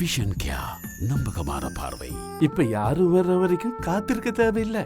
Vision கியா நம்பகமான பார்வை. இப்ப யாரும் வர்ற வரைக்கும் காத்திருக்க தேவையில்லை.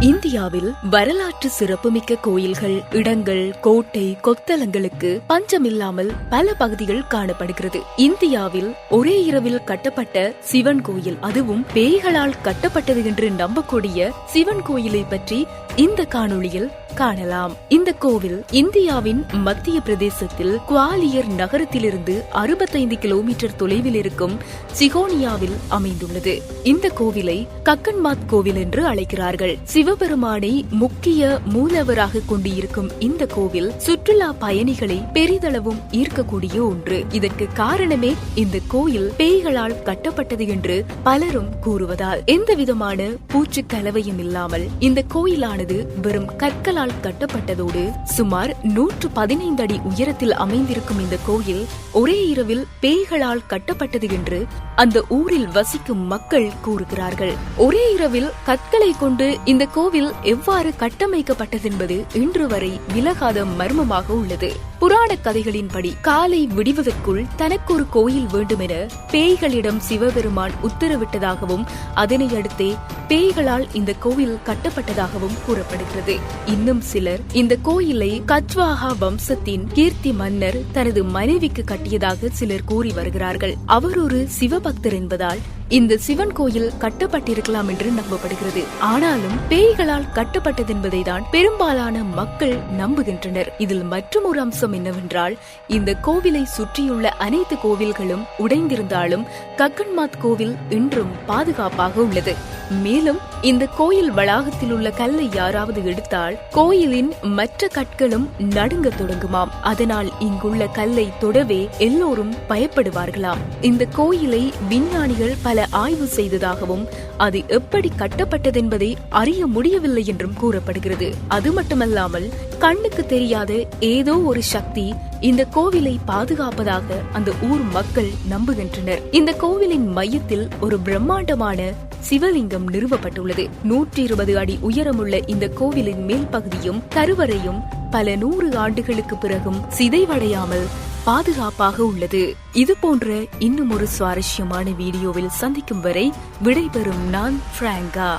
இந்தியாவில் வரலாற்று சிறப்புமிக்க கோயில்கள் இடங்கள் கோட்டை கொத்தலங்களுக்கு பஞ்சமில்லாமல் பல பகுதிகள் காணப்படுகிறது. இந்தியாவில் ஒரே இரவில் கட்டப்பட்ட சிவன் கோயில் அதுவும் பேய்களால் கட்டப்பட்டது என்று நம்பக்கூடிய சிவன் கோயிலை பற்றி இந்த காணொளியில் காணலாம். இந்த கோவில் இந்தியாவின் மத்திய பிரதேசத்தில் குவாலியர் நகரத்திலிருந்து அறுபத்தைந்து கிலோமீட்டர் தொலைவில் இருக்கும் சிகோனியாவில் அமைந்துள்ளது. இந்த கோவிலை கக்கன்மாத் கோவில் என்று அழைக்கிறார்கள். சிவபெருமானை முக்கிய மூலவராக கொண்டிருக்கும் இந்த கோவில் சுற்றுலா பயணிகளை பெரிதளவும் ஈர்க்கக்கூடிய ஒன்று. இதற்கு காரணமே இந்த கோயில் பேய்களால் கட்டப்பட்டது என்று பலரும் கூறுவதால் எந்த விதமான பூச்சு கலவையும் இல்லாமல் இந்த கோயிலானது வெறும் கற்களால் கட்டப்பட்டதோடு சுமார் நூற்று பதினைந்து அடி உயரத்தில் அமைந்திருக்கும் இந்த கோயில் ஒரே இரவில் பேய்களால் கட்டப்பட்டது என்று அந்த ஊரில் வசிக்கும் மக்கள் கூறுகிறார்கள். ஒரே இரவில் கற்களை கொண்டு இந்த கோவில் எவ்வாறு கட்டமைக்கப்பட்டது என்பது இன்று வரை விலகாத மர்மமாக உள்ளது. புராண கதைகளின்படி காலை விடிவதற்குள் தனக்கு ஒரு கோயில் வேண்டுமென பேய்களிடம் சிவபெருமான் உத்தரவிட்டதாகவும் அதனை அடுத்தே பேய்களால் இந்த கோவில் கட்டப்பட்டதாகவும் கூறப்படுகிறது. இன்னும் சிலர் இந்த கோயிலை கச்வாகா வம்சத்தின் கீர்த்தி மன்னர் தனது மனைவிக்கு கட்டியதாக சிலர் கூறி வருகிறார்கள். அவர் ஒரு சிவபக்தர் என்பதால் இந்த சிவன் கோயில் கட்டப்பட்டிருக்கலாம் என்று நம்பப்படுகிறது. ஆனாலும் பேய்களால் கட்டப்பட்டது என்பதை தான் பெரும்பாலான மக்கள் நம்புகின்றனர். இதில் மற்றும் ஒரு அம்சம் என்னவென்றால் இந்த கோவிலை சுற்றியுள்ள அனைத்து கோவில்களும் உடைந்திருந்தாலும் கக்கன்மாத் கோவில் இன்றும் பாதுகாப்பாக உள்ளது. மேலும் இந்த கோயில் வளாகத்தில் உள்ள கல்லை யாராவது எடுத்தால் கோயிலின் மற்ற கற்களும் நடுங்க தொடங்குமாம். அதனால் இங்குள்ள கல்லை தொடவே எல்லோரும் பயப்படுவார்களாம். இந்த கோயிலை விஞ்ஞானிகள் பல ஆய்வு செய்ததாகவும் அது எப்படி கட்டப்பட்டதென்பதை அறிய முடியவில்லை என்றும் கூறப்படுகிறது. அது மட்டுமல்லாமல் கண்ணுக்கு தெரியாத ஏதோ ஒரு சக்தி இந்த கோவிலை பாதுகாப்பதாக அந்த ஊர் மக்கள் நம்புகின்றனர். இந்த கோவிலின் மையத்தில் ஒரு பிரம்மாண்டமான சிவலிங்கம் நிறுவப்பட்டுள்ளது. நூற்றி இருபது அடி உயரமுள்ள இந்த கோவிலின் மேல் பகுதியும் கருவறையும் பல நூறு ஆண்டுகளுக்கு பிறகும் சிதைவடையாமல் பாதுகாப்பாக உள்ளது. இது போன்ற இன்னும் ஒரு சுவாரஸ்யமான வீடியோவில் சந்திக்கும் வரை விடைபெறும் நான் பிராங்கா.